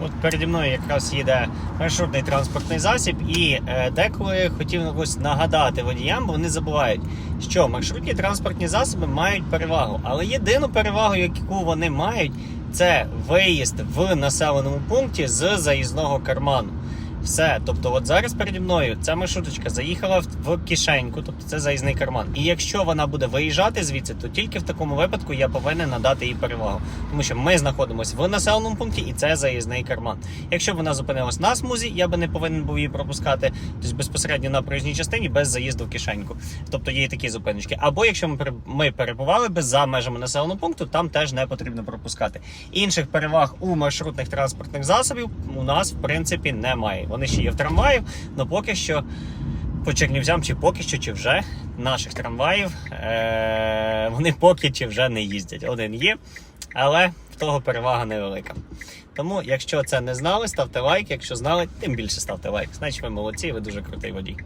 От переді мною якраз їде маршрутний транспортний засіб, і е, деколи хотів ось нагадати водіям, бо вони забувають, що маршрутні транспортні засоби мають перевагу. Але єдину перевагу, яку вони мають, це виїзд в населеному пункті з заїзного карману. Все, тобто, от зараз переді мною ця маршруточка заїхала в, кишеньку, тобто це заїзний карман. І якщо вона буде виїжджати звідси, то тільки в такому випадку я повинен надати їй перевагу, тому що ми знаходимося в населеному пункті, і це заїзний карман. Якщо б вона зупинилась на смузі, я би не повинен був її пропускати тобто безпосередньо на проїзній частині без заїзду в кишеньку. Тобто є такі зупиночки. Або якщо ми перебували би за межами населеного пункту, там теж не потрібно пропускати. Інших переваг у маршрутних транспортних засобів у нас в принципі немає. Вони ще є в трамваї, але поки що. По Чернівцям, чи поки що, чи вже наших трамваїв е- вони поки чи вже не їздять. Один є, але в того перевага невелика. Тому, якщо це не знали, ставте лайк. Якщо знали, тим більше ставте лайк. Значить, ви молодці, ви дуже крутий водій.